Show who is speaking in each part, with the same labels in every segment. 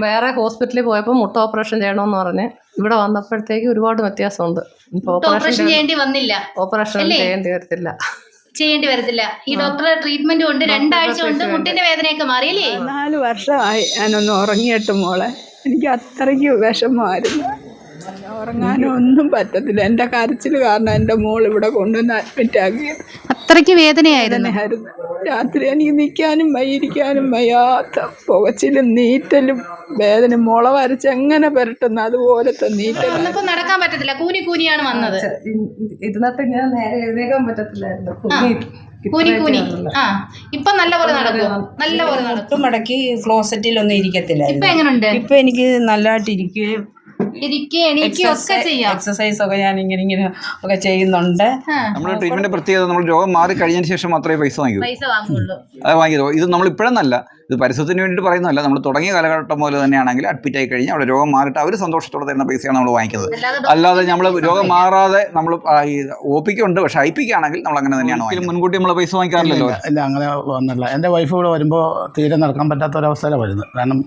Speaker 1: വേറെ ഹോസ്പിറ്റലിൽ പോയപ്പോൾ മുട്ട ഓപ്പറേഷൻ ചെയ്യണമെന്ന് പറഞ്ഞ് ഇവിടെ വന്നപ്പോഴത്തേക്ക് ഒരുപാട് വ്യത്യാസമുണ്ട്.
Speaker 2: ഓപ്പറേഷൻ ചെയ്യേണ്ടി വന്നില്ല.
Speaker 1: ഓപ്പറേഷൻ? ചെയ്യേണ്ടി വരത്തില്ല.
Speaker 2: ചെയ്യേണ്ടി വരത്തില്ല. ഈ ഡോക്ടറെ ട്രീറ്റ്മെന്റ് കൊണ്ട് രണ്ടാഴ്ച കൊണ്ട് മുട്ടിന്റെ വേദനയൊക്കെ മാറിയില്ലേ
Speaker 3: നാല് വർഷമായി ഞാനൊന്ന് ഉറങ്ങിയിട്ട് മോളെ. എനിക്ക് അത്രയ്ക്ക് വിഷമമായിരുന്നു. ഉറങ്ങാനും ഒന്നും പറ്റത്തില്ല. എന്റെ കരച്ചിൽ കാരണം എന്റെ മോൾ ഇവിടെ കൊണ്ടുവന്ന് അഡ്മിറ്റ് ആക്കി
Speaker 2: അത്രയ്ക്ക് വേദനയായിരുന്നു.
Speaker 3: രാത്രി എനിക്ക് നിൽക്കാനും വയ്യിരിക്കാനും വയ്യാത്ത പുകച്ചിലും നീറ്റലും വേദന മുള വരച്ച് എങ്ങനെ പെരട്ടുന്ന? അതുപോലത്തെ നീറ്റൽ
Speaker 2: നടക്കാൻ പറ്റത്തില്ല. കൂനി കൂനിയാണ് വന്നത്.
Speaker 1: ഇതിനകത്ത് ഞാൻ നേരെ എഴുന്നേക്കാൻ പറ്റത്തില്ലായിരുന്നു.
Speaker 2: കൂനി കൂനി ആ ഇപ്പൊ നല്ല പോലെ നടക്കും നല്ല പോലെ നടക്കും
Speaker 4: മടക്കി ക്ലോസറ്റിലൊന്നും
Speaker 2: ഇപ്പൊ
Speaker 4: എങ്ങനെയുണ്ട്
Speaker 2: എങ്ങനുണ്ട്?
Speaker 4: ഇപ്പൊ എനിക്ക് നല്ലതായിട്ട് ഇരിക്കുകയും എക്സസൈസ് ഒക്കെ ഞാൻ ഇങ്ങനെ ഇങ്ങനെ ഒക്കെ ചെയ്യുന്നുണ്ട്.
Speaker 5: നമ്മൾ ട്രീറ്റ്മെന്റ് പ്രത്യേകത നമ്മൾ രോഗം മാറി കഴിഞ്ഞതിന് ശേഷം മാത്രമേ പൈസ വാങ്ങിക്കൂ. അത് വാങ്ങിക്കൂ. ഇത് നമ്മൾ ഇപ്പോഴെന്നല്ല ഇത് പരിസരത്തിന് വേണ്ടി പറയുന്നതല്ല. നമ്മൾ തുടങ്ങിയ കാലഘട്ടം മുതൽ തന്നെയാണെങ്കിൽ അഡ്മിറ്റ് ആയി കഴിഞ്ഞാൽ അവിടെ രോഗം മാറിയിട്ട് അവർ സന്തോഷത്തോടെ തരുന്ന പൈസയാണ് നമ്മൾ വാങ്ങിക്കുന്നത്.
Speaker 2: അല്ലാതെ
Speaker 5: നമ്മൾ രോഗം മാറാതെ നമ്മൾ ഒ പിക്ക് ഉണ്ട്. പക്ഷേ ഐ പിക്ക് ആണെങ്കിൽ നമ്മൾ അങ്ങനെ തന്നെയാണ് വാങ്ങിക്കുന്നത്. മുൻകൂട്ടി നമ്മൾ പൈസ വാങ്ങിക്കാറില്ലല്ലോ.
Speaker 6: ഇല്ല അങ്ങനെ വന്നില്ല എന്റെ വൈഫ് ഇവിടെ വരുമ്പോൾ തീരെ നടക്കാൻ പറ്റാത്ത ഒരവസ്ഥയിലാണ് വരുന്നത്. കാരണം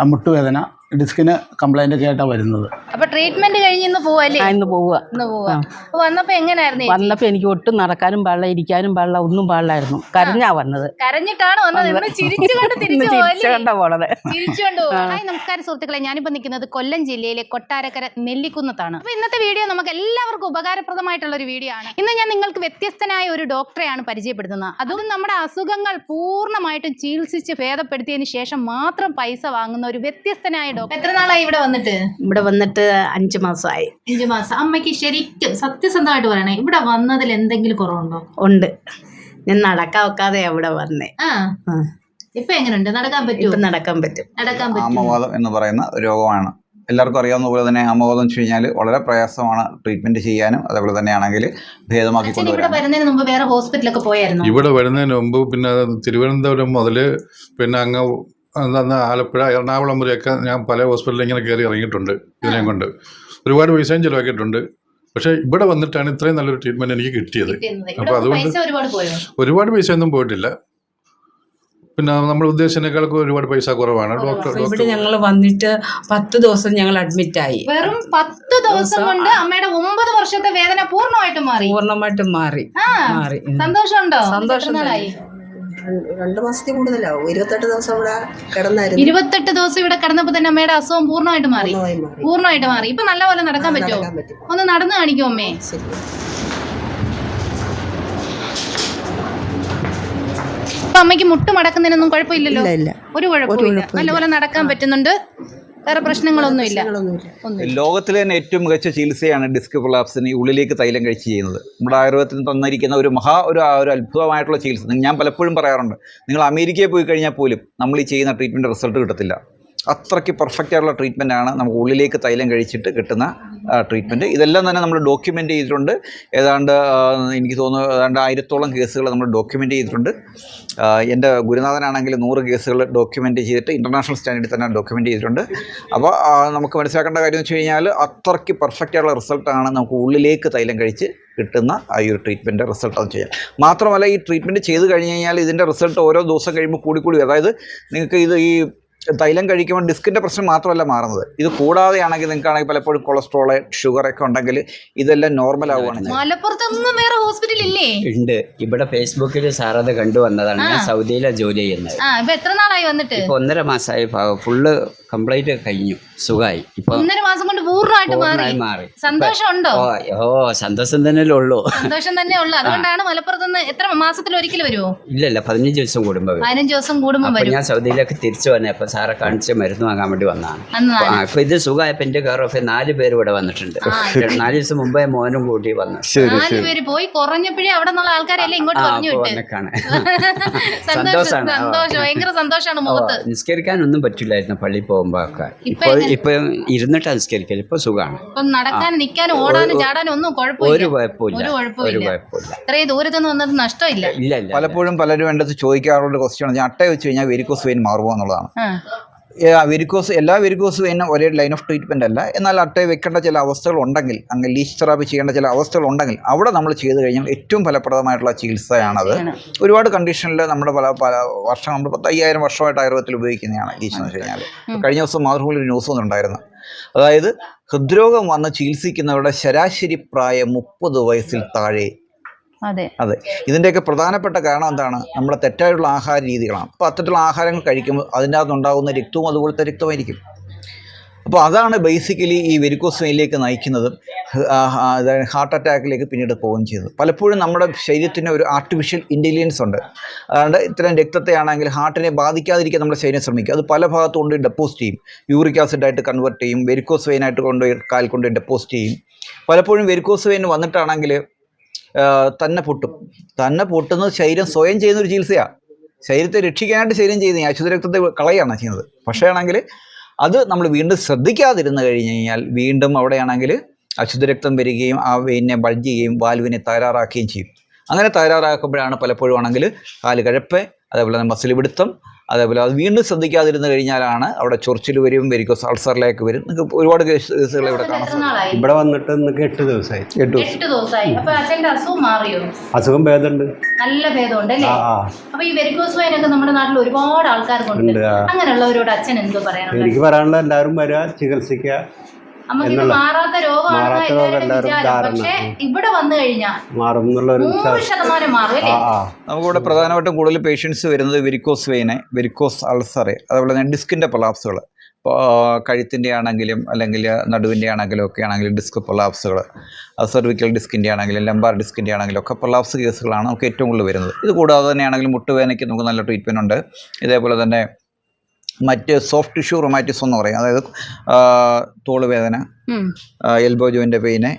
Speaker 6: ആ മുട്ടുവേദന ഡിസ്കിന് കംപ്ലൈന്റ് ഒക്കെ ആയിട്ടാണ് വരുന്നത്.
Speaker 2: അപ്പൊ ട്രീറ്റ്മെന്റ് കഴിഞ്ഞ് ഇന്ന് പോവല്ലേ
Speaker 7: ഇന്ന് പോവുക
Speaker 2: ഇന്ന് പോവുക അപ്പൊ വന്നപ്പോ എങ്ങനായിരുന്നു ചേച്ചി?
Speaker 7: വന്നപ്പോൾ എനിക്ക് ഒട്ടും നടക്കാനും പാടില്ല ഇരിക്കാനും പാടില്ല ഒന്നും പാടില്ലായിരുന്നു. കരഞ്ഞാ വന്നത്.
Speaker 2: കരഞ്ഞിട്ടാണ് വന്നത്. ഇന്ന് ചിരിച്ചുകൊണ്ട് തിരിച്ചു
Speaker 7: ചിരിച്ച
Speaker 2: പോവല്ലേ
Speaker 7: കണ്ട പോണത്.
Speaker 2: ഹായ് നമസ്കാരം സുഹൃത്തുക്കളെ. ഞാനിപ്പോ നിൽക്കുന്നത് കൊല്ലം ജില്ലയിലെ കൊട്ടാരക്കര നെല്ലിക്കുന്നത്താണ്. അപ്പൊ ഇന്നത്തെ വീഡിയോ നമുക്ക് എല്ലാവർക്കും ഉപകാരപ്രദമായിട്ടുള്ള ഒരു വീഡിയോ ആണ്. ഇന്ന് ഞാൻ നിങ്ങൾക്ക് വ്യത്യസ്തനായ ഒരു ഡോക്ടറെയാണ് പരിചയപ്പെടുത്തുന്നത്. അതും നമ്മുടെ അസുഖങ്ങൾ പൂർണമായിട്ടും ചികിത്സിച്ച് ഭേദപ്പെടുത്തിയതിന് ശേഷം മാത്രം പൈസ വാങ്ങുന്ന ഒരു വ്യത്യസ്തനായ ഡോക്ടർ എത്ര നാളായി ഇവിടെ വന്നിട്ട്?
Speaker 7: ഇവിടെ വന്നിട്ട് അഞ്ചു മാസമായി.
Speaker 2: അഞ്ചു മാസം. അമ്മയ്ക്ക് ശരിക്കും സത്യസന്ധമായിട്ട് പറയണേ ഇവിടെ വന്നതിൽ എന്തെങ്കിലും കുറവുണ്ടോ?
Speaker 7: ഉണ്ട്. ഞാൻ നടക്കാൻ വെക്കാതെ അവിടെ വന്നേ.
Speaker 2: ആ.
Speaker 7: ആ.
Speaker 2: ഇപ്പൊ എങ്ങനെയുണ്ട് നടക്കാൻ പറ്റും
Speaker 7: ഇപ്പം നടക്കാൻ പറ്റും.
Speaker 2: നടക്കാൻ പറ്റും
Speaker 5: ആമവാദം എന്ന് പറയുന്ന രോഗമാണ്. എല്ലാവർക്കും അറിയാവുന്ന പോലെ തന്നെ ആമവാദം വെച്ച് കഴിഞ്ഞാൽ വളരെ പ്രയാസമാണ് ട്രീറ്റ്മെന്റ് ചെയ്യാനും അതേപോലെ തന്നെയാണെങ്കിൽ ഭേദമാക്കി
Speaker 2: അച്ഛൻ ഇവിടെ
Speaker 5: കൊണ്ടുവരാനും.
Speaker 2: വരുന്നതിന് മുമ്പ് വേറെ ഹോസ്പിറ്റലൊക്കെ പോയായിരുന്നു?
Speaker 8: ഇവിടെ വരുന്നതിന് മുമ്പ് പിന്നെ തിരുവനന്തപുരം മുതൽ പിന്നെ അങ്ങ് അന്ന് ആലപ്പുഴ എറണാകുളം വരെയൊക്കെ ഞാൻ പല ഹോസ്പിറ്റലിൽ ഇങ്ങനെ കയറി ഇറങ്ങിയിട്ടുണ്ട് ഇതിനെയും കൊണ്ട്. ഒരുപാട് പൈസയും ചിലവാക്കിയിട്ടുണ്ട്. പക്ഷേ ഇവിടെ വന്നിട്ടാണ് ഇത്രയും നല്ലൊരു ട്രീറ്റ്മെന്റ് എനിക്ക് കിട്ടിയത്. അപ്പോൾ അതുകൊണ്ട്
Speaker 2: ഒരുപാട് പോയോ?
Speaker 8: ഒരുപാട് പൈസ ഒന്നും പോയിട്ടില്ല. പിന്നെ നമ്മൾ ഉദ്ദേശിച്ചതിനേക്കാളൊക്കെ ഒരുപാട് പൈസ കുറവാണ്. ഡോക്ടർ
Speaker 4: ഇവിടെ
Speaker 8: ഡോക്ടർ
Speaker 4: ഞങ്ങൾ വന്നിട്ട് പത്ത് ദിവസം ഞങ്ങൾ അഡ്മിറ്റ് ആയി.
Speaker 2: വെറും പത്ത് ദിവസം കൊണ്ട് അമ്മയുടെ ഒമ്പത് വർഷത്തെ വേദന പൂർണമായിട്ടും മാറി.
Speaker 4: പൂർണമായിട്ടും മാറി.
Speaker 2: ആ
Speaker 4: മാറി.
Speaker 2: സന്തോഷമുണ്ടോ?
Speaker 4: സന്തോഷം?
Speaker 9: രണ്ട് മാസത്തിൽ കൂടുതലാവും. ഇരുപത്തെട്ട് ദിവസം ഇവിടെ കിടന്നായിരുന്നു.
Speaker 2: ഇരുപത്തെട്ട് ദിവസം ഇവിടെ കിടന്നപ്പോ തന്നെ അമ്മയുടെ അസുഖം പൂർണമായിട്ട് മാറി.
Speaker 9: പൂർണമായിട്ട് മാറി.
Speaker 2: ഇപ്പൊ നല്ലപോലെ നടക്കാൻ പറ്റുമോ? ഒന്ന് നടന്നു കാണിക്കോ അമ്മേ.
Speaker 9: ശരി.
Speaker 2: അമ്മയ്ക്ക് മുട്ട് മടക്കുന്നതിനൊന്നും കുഴപ്പമില്ലല്ലോ ഒരു കുഴപ്പമില്ല. നല്ലപോലെ നടക്കാൻ പറ്റുന്നുണ്ട്. വേറെ പ്രശ്നങ്ങളൊന്നുമില്ല
Speaker 5: ലോകത്തിലെ തന്നെ ഏറ്റവും മികച്ച ചികിത്സയാണ് ഡിസ്ക് പ്രൊലാപ്സിന് ഈ ഉള്ളിലേക്ക് തൈലം കഴിച്ച് ചെയ്യുന്നത്. നമ്മുടെ ആയുർവേദത്തിന് തന്നിരിക്കുന്ന ഒരു മഹാ ഒരു ഒരു അത്ഭുതമായിട്ടുള്ള ചികിത്സ. ഞാൻ പലപ്പോഴും പറയാറുണ്ട് നിങ്ങൾ അമേരിക്കയിൽ പോയി കഴിഞ്ഞാൽ പോലും നമ്മൾ ഈ ചെയ്യുന്ന ട്രീറ്റ്മെന്റ് റിസൾട്ട് കിട്ടത്തില്ല. അത്രയ്ക്ക് പെർഫെക്റ്റ് ആയിട്ടുള്ള ട്രീറ്റ്മെന്റ് ആണ് നമുക്ക് ഉള്ളിലേക്ക് തൈലം കഴിച്ചിട്ട് കിട്ടുന്ന ട്രീറ്റ്മെന്റ് ഇതെല്ലാം തന്നെ നമ്മൾ ഡോക്യുമെന്റ് ചെയ്തിട്ടുണ്ട്. ഏതാണ്ട് എനിക്ക് തോന്നുന്നു ഏതാണ്ട് ആയിരത്തോളം കേസുകൾ നമ്മൾ ഡോക്യുമെന്റ് ചെയ്തിട്ടുണ്ട്. എന്റെ ഗുരുനാഥനാണെങ്കിൽ നൂറ് കേസുകൾ ഡോക്യുമെന്റ് ചെയ്തിട്ട് ഇന്റർനാഷണൽ സ്റ്റാൻഡേർഡിൽ തന്നെ ഡോക്യുമെന്റ് ചെയ്തിട്ടുണ്ട്. അപ്പോൾ നമുക്ക് മനസ്സിലാക്കേണ്ട കാര്യം എന്ന് വെച്ച് കഴിഞ്ഞാൽ അത്രയ്ക്ക് പെർഫെക്റ്റ് ആയിട്ടുള്ള റിസൾട്ടാണ് നമുക്ക് ഉള്ളിലേക്ക് തൈലം കഴിച്ച് കിട്ടുന്ന ആ ഒരു ട്രീറ്റ്മെന്റ് റിസൾട്ട് അത് ചെയ്യാം മാത്രമല്ല ഈ ട്രീറ്റ്മെന്റ് ചെയ്ത് കഴിഞ്ഞ് കഴിഞ്ഞാൽ ഇതിന്റെ റിസൾട്ട് ഓരോ ദിവസം കഴിയുമ്പോൾ കൂടി കൂടി അതായത് നിങ്ങൾക്ക് ഇത് ഈ തൈലം കഴിക്കുമ്പോൾ ഡിസ്കിന്റെ പ്രശ്നം മാത്രമല്ല മാറുന്നത്. ഇത് കൂടാതെയാണെങ്കിൽ നിങ്ങൾക്കാണെങ്കിൽ പലപ്പോഴും കൊളസ്ട്രോൾ ഷുഗർ ഒക്കെ ഉണ്ടെങ്കിൽ ഇതെല്ലാം നോർമൽ ആവുകയാണ്
Speaker 2: മലപ്പുറത്തൊന്നും വേറെ ഹോസ്പിറ്റൽ ഇല്ലേ?
Speaker 10: ഉണ്ട്. ഇവിടെ ഫേസ്ബുക്കിൽ സാറത് കണ്ടുവന്നതാണ് ഞാൻ. സൗദിയിലാണ് ജോലി ചെയ്യുന്നത്.
Speaker 2: ആ ഇപ്പൊ എത്ര നാളായി വന്നിട്ട്?
Speaker 10: ഇപ്പൊ ഒന്നര മാസമായി ഫുള്ള് കംപ്ലീറ്റ് കഴിഞ്ഞു. സുഖമായി ഇപ്പൊ
Speaker 2: ഒന്നര മാസം കൊണ്ട് പൂർണമായിട്ട് മാറി.
Speaker 10: പൂർണമായി മാറി.
Speaker 2: സന്തോഷമുണ്ടോ?
Speaker 10: ഓ ഓ സന്തോഷം തന്നെ ഉള്ളൂ.
Speaker 2: സന്തോഷം തന്നെ ഉള്ളു. അതുകൊണ്ടാണ് മലപ്പുറത്ത് നിന്ന് എത്ര മാസത്തിൽ ഒരിക്കൽ വരുമോ
Speaker 10: ഇല്ലല്ല പതിനഞ്ച് ദിവസം കൂടുമ്പോ വരും.
Speaker 2: പതിനഞ്ച് ദിവസം കൂടുമ്പോ
Speaker 10: അപ്പൊ
Speaker 2: വരും.
Speaker 10: ഞാൻ സൗദിയിലേക്ക് തിരിച്ചു വന്നേ. അപ്പൊ സാറെ കാണിച്ച് മരുന്ന് വാങ്ങാൻ വേണ്ടി വന്നാണ്
Speaker 2: അന്ന്
Speaker 10: ആ, ഇപ്പൊ ഇത് സുഖമായപ്പോ എന്റെ കെയർ ഓഫ് നാല് പേര് ഇവിടെ വന്നിട്ടുണ്ട്. നാല് ദിവസം മുമ്പേ മോനും കൂട്ടി വന്നു.
Speaker 2: നാല് പേര് പോയി കുറഞ്ഞപ്പോഴേ അവിടെ നിന്നുള്ള ആൾക്കാരെല്ലാം ഇങ്ങോട്ട്
Speaker 10: ആ
Speaker 2: പറഞ്ഞു
Speaker 10: അപ്പൊ
Speaker 2: വിട്ട്
Speaker 10: വന്നേക്കാണ്
Speaker 2: സന്തോഷം. സന്തോഷം ഭയങ്കര സന്തോഷമാണ്
Speaker 10: ഓ,
Speaker 2: മുഖത്ത്
Speaker 10: നിസ്കരിക്കാനൊന്നും പറ്റില്ലായിരുന്നു പള്ളി പോകുമ്പോ ഒക്കെ.
Speaker 2: ഇപ്പൊ?
Speaker 10: ഇപ്പൊ ഇരുന്നിട്ട് നിസ്കരിക്കൽ ഇപ്പൊ സുഖമാണ്
Speaker 2: ഇപ്പം നടക്കാനും നിക്കാനും ഓടാനും ചാടാനും ഒന്നും
Speaker 10: ഒരു
Speaker 2: കുഴപ്പമില്ല.
Speaker 10: കുഴപ്പമില്ല.
Speaker 2: ഒരു
Speaker 10: ഒരു
Speaker 2: കുഴപ്പമില്ല.
Speaker 10: കുഴപ്പമില്ല
Speaker 2: ഇത്രയും ദൂരത്ത് നിന്ന് വന്നത് നഷ്ടമില്ല.
Speaker 10: ഇല്ല ഇല്ല
Speaker 5: പലപ്പോഴും പലരും എന്റെ അടുത്ത് ചോദിക്കാറുള്ള ക്വസ്റ്റ്യാണ് ഞാൻ അട്ട വെച്ച് കഴിഞ്ഞാൽ വെരിക്കോസ് വെയിൻ മാറുമോ എന്നുള്ളതാണ്.
Speaker 2: ആ.
Speaker 5: വെരിക്കോസ് എല്ലാ വെരിക്കോസ് വെയിനും ഒരേ ലൈൻ ഓഫ് ട്രീറ്റ്മെന്റ് അല്ല. എന്നാൽ അട്ടയെ വെക്കേണ്ട ചില അവസ്ഥകൾ ഉണ്ടെങ്കിൽ അങ്ങനെ ലീച്ച് തെറാപ്പി ചെയ്യേണ്ട ചില അവസ്ഥകൾ ഉണ്ടെങ്കിൽ അവിടെ നമ്മൾ ചെയ്തു കഴിഞ്ഞാൽ ഏറ്റവും ഫലപ്രദമായിട്ടുള്ള ചികിത്സയാണത്. ഒരുപാട് കണ്ടീഷനിൽ നമ്മുടെ പല പല വർഷം നമ്മൾ പത്തയ്യായിരം വർഷമായിട്ട് ആയുർവേദത്തിൽ ഉപയോഗിക്കുന്നതാണ് ലീച്ച് എന്ന് വെച്ച് കഴിഞ്ഞാൽ കഴിഞ്ഞ ദിവസം മാതൃഭൂമിയിൽ ഒരു ന്യൂസ് ഒന്നുണ്ടായിരുന്നു അതായത് ഹൃദ്രോഗം വന്ന് ചികിത്സിക്കുന്നവരുടെ ശരാശരി പ്രായം മുപ്പത് വയസ്സിൽ താഴെ
Speaker 2: അതെ.
Speaker 5: ഇതിന്റെയൊക്കെ പ്രധാനപ്പെട്ട കാരണം എന്താണ്? നമ്മുടെ തെറ്റായിട്ടുള്ള ആഹാര രീതികളാണ്. അപ്പോൾ അത്തരത്തിലുള്ള ആഹാരങ്ങൾ കഴിക്കുമ്പോൾ അതിന്റെ അകത്തുണ്ടാകുന്ന രക്തവും അതുപോലത്തെ രക്തമായിരിക്കും. അപ്പോൾ അതാണ് ബേസിക്കലി ഈ വെരിക്കോസ് വെയിലേക്ക് നയിക്കുന്നതും. ഹാർട്ട് അറ്റാക്കിലേക്ക് പിന്നീട് പോവുകയും ചെയ്തത്. പലപ്പോഴും നമ്മുടെ ശരീരത്തിന് ഒരു ആർട്ടിഫിഷ്യൽ ഇന്റലിജൻസ് ഉണ്ട്. അതുകൊണ്ട് ഇത്തരം രക്തത്തെ ആണെങ്കിൽ ഹാർട്ടിനെ ബാധിക്കാതിരിക്കാൻ നമ്മുടെ ശരീരം ശ്രമിക്കുക അത് പല ഭാഗത്തു കൊണ്ട് ഡെപ്പോസിറ്റ് ചെയ്യും. യൂറിക് ആസിഡായിട്ട് കൺവേർട്ട് ചെയ്യും. വെരിക്കോസ് വെയിനായിട്ട് കൊണ്ട് കാൽ കൊണ്ട് ഡെപ്പോസിറ്റ് ചെയ്യും. പലപ്പോഴും വെരിക്കോസ് വെയിൻ വന്നിട്ടാണെങ്കിൽ തന്നെ പൊട്ടും. തന്നെ പൊട്ടുന്നത് ശരീരം സ്വയം ചെയ്യുന്ന ഒരു ചികിത്സയാണ് ശരീരത്തെ രക്ഷിക്കാനായിട്ട് ശരീരം ചെയ്യുന്ന അശുദ്ധ രക്തത്തെ കളയാണ് ചെയ്യുന്നത്. പക്ഷേ ആണെങ്കിൽ അത് നമ്മൾ വീണ്ടും ശ്രദ്ധിക്കാതിരുന്ന് കഴിഞ്ഞ് കഴിഞ്ഞാൽ വീണ്ടും അവിടെയാണെങ്കിൽ അശുദ്ധ രക്തം വരികയും ആ വെയിനെ ബൾജ് ചെയ്യുകയും വാൽവിനെ തകരാറാക്കുകയും ചെയ്യും. അങ്ങനെ തകരാറാക്കുമ്പോഴാണ് പലപ്പോഴും ആണെങ്കിൽ കാൽ കഴപ്പ് അതേപോലെ തന്നെ മസിൽ പിടുത്തം അതേപോലെ അത് വീണ്ടും ശ്രദ്ധിക്കാതിരുന്ന് കഴിഞ്ഞാലാണ് അവിടെ ചൊറിച്ചിൽ വരും വരിക്കും അൾസറിലേക്ക് വരും. നിങ്ങൾക്ക് ഒരുപാട് കേസുകൾ ഇവിടെ കാണാം സാധിക്കും.
Speaker 11: ഇവിടെ വന്നിട്ട് നിങ്ങൾക്ക് എട്ട് ദിവസമായി.
Speaker 5: എട്ട് ദിവസം.
Speaker 2: എട്ട് ദിവസമായി. അപ്പൊ അച്ഛന്റെ അസുഖം മാറിയോ?
Speaker 11: അസുഖം ഭേദമുണ്ട്.
Speaker 2: നല്ല ഭേദമുണ്ട് അല്ലേ? അപ്പൊ ഈ വെരിക്കോസ് വൈനൊക്കെ നമ്മുടെ നാട്ടിൽ ഒരുപാട്
Speaker 11: ആൾക്കാർ കൊണ്ട്.
Speaker 2: അങ്ങനെയുള്ളവരോട് അച്ഛൻ എന്തോ പറയാനുള്ളത്
Speaker 11: എനിക്ക് പറയാനുള്ള എല്ലാവരും വരിക ചികിത്സിക്കുക.
Speaker 2: നമുക്ക് മാറാത്ത
Speaker 11: രോഗമാണ്.
Speaker 2: പക്ഷെ ഇവിടെ വന്നു കഴിഞ്ഞാൽ
Speaker 11: മാറും
Speaker 2: നൂറ് ശതമാനം മാറും അല്ലേ?
Speaker 5: നമുക്കിവിടെ പ്രധാനമായിട്ടും കൂടുതൽ പേഷ്യൻസ് വരുന്നത് വെരിക്കോസ് വെയിന് വെരിക്കോസ് അൾസറ് അതുപോലെ തന്നെ ഡിസ്കിന്റെ പൊലാപ്സുകൾ ഇപ്പോൾ കഴുത്തിന്റെ ആണെങ്കിലും അല്ലെങ്കിൽ നടുവിന്റെ ആണെങ്കിലും ഒക്കെ ആണെങ്കിലും ഡിസ്ക് പൊലാപ്സുകൾ സെർവിക്കൽ ഡിസ്കിന്റെ ആണെങ്കിലും ലംബാർ ഡിസ്കിന്റെ ആണെങ്കിലും ഒക്കെ പൊലാപ്സ് കേസുകളാണ് നമുക്ക് ഏറ്റവും കൂടുതൽ വരുന്നത്. ഇത് കൂടാതെ തന്നെയാണെങ്കിലും മുട്ടുവേദനയ്ക്ക് നമുക്ക് നല്ല ട്രീറ്റ്മെന്റ് ഉണ്ട്. ഇതേപോലെ തന്നെ മറ്റ് സോഫ്റ്റ് ടിഷ്യൂ റൊമാറ്റിസ് എന്ന് പറയും അതായത്
Speaker 2: തോളുവേദന.
Speaker 5: എൽബോ ജോയിന്റെ പെയിന്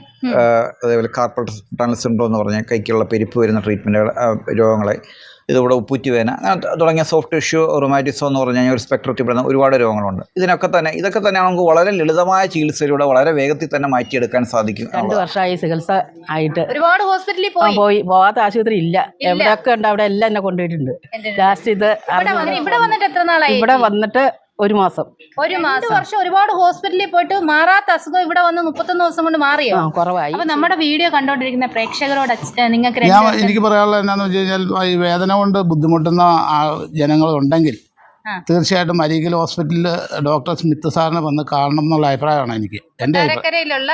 Speaker 5: അതേപോലെ കാർപ്പൽ ടണൽ സിൻഡ്രോം എന്ന് പറഞ്ഞ കൈക്കുള്ള പെരുപ്പ് വരുന്ന ട്രീറ്റ്മെന്റുകൾ രോഗങ്ങളെ ഇതുകൂടെ ഉപ്പുറ്റി വേന അങ്ങനെ ത- തുടങ്ങിയ സോഫ്റ്റ് ടിഷ്യൂ റൊമാറ്റിസോ എന്ന് പറഞ്ഞു കഴിഞ്ഞാൽ ഒരു സ്പെക്ട്രത്തിൽ പെടുന്ന ഒരുപാട് രോഗങ്ങളുണ്ട്. ഇതിനൊക്കെ തന്നെ ഇതൊക്കെ തന്നെ നമുക്ക് വളരെ ലളിതമായ ചികിത്സയിലൂടെ വളരെ വേഗത്തിൽ തന്നെ മാറ്റിയെടുക്കാൻ സാധിക്കും
Speaker 7: രണ്ട്. വർഷമായി ചികിത്സ ആയിട്ട്.
Speaker 2: ഒരുപാട് ഹോസ്പിറ്റലിൽ പോയി.
Speaker 7: പോയി. പോവാത്ത ആശുപത്രി ഇല്ല. എവിടെയൊക്കെ ഉണ്ട് അവിടെ എല്ലാം എന്നെ കൊണ്ടുപോയിട്ടുണ്ട്. ലാസ്റ്റ് ഇത്
Speaker 2: ഇവിടെ വന്നിട്ട്
Speaker 7: ഒരു മാസം.
Speaker 2: ഒരു മാസം. വർഷം ഒരുപാട് ഹോസ്പിറ്റലിൽ പോയിട്ട് മാറാത്ത അസുഖം ഇവിടെ വന്ന് മുപ്പത്തൊന്ന് ദിവസം കൊണ്ട് മാറിയോ?
Speaker 7: കുറവായി.
Speaker 2: അപ്പൊ നമ്മുടെ വീഡിയോ കണ്ടോണ്ടിരിക്കുന്ന പ്രേക്ഷകരോട് നിങ്ങൾക്ക്
Speaker 6: ഞാൻ എനിക്ക് പറയാനുള്ളത് എന്താണെന്ന് വെച്ച് കഴിഞ്ഞാൽ ഈ വേദന കൊണ്ട് ബുദ്ധിമുട്ടുന്ന ജനങ്ങളുണ്ടെങ്കിൽ
Speaker 2: ഉണ്ടെങ്കിൽ
Speaker 6: തീർച്ചയായിട്ടും അരീക്കൽ ഹോസ്പിറ്റലിൽ ഡോക്ടർ സ്മിത്ത് സാറിനെ വന്ന് കാണണം എന്നുള്ള അഭിപ്രായമാണ് എനിക്ക്. എന്റെ
Speaker 2: കൊട്ടാരക്കരയിലുള്ള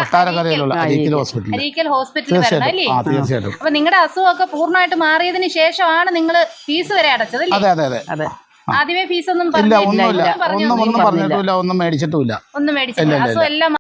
Speaker 6: അരീക്കൽ.
Speaker 2: വരണം
Speaker 6: തീർച്ചയായിട്ടും.
Speaker 2: അല്ലേ?
Speaker 6: ആ തീർച്ചയായിട്ടും.
Speaker 2: അപ്പൊ നിങ്ങളുടെ അസുഖമൊക്കെ പൂർണമായിട്ട് മാറിയതിന് ശേഷമാണ് നിങ്ങൾ ഫീസ് വരെ അടച്ചത്
Speaker 6: അതെ അതെ അതെ.
Speaker 7: അതെ.
Speaker 2: ആദ്യമേ ഫീസ് ഒന്നും
Speaker 6: ഇല്ല ഒന്നുമില്ല.
Speaker 2: ഒന്നും
Speaker 6: ഒന്നും പറഞ്ഞിട്ടില്ല. ഒന്നും മേടിച്ചിട്ടുമില്ല.
Speaker 2: ഒന്നും
Speaker 6: മേടിച്ചിട്ടില്ല.
Speaker 2: മേടിച്ചില്ല എല്ലാം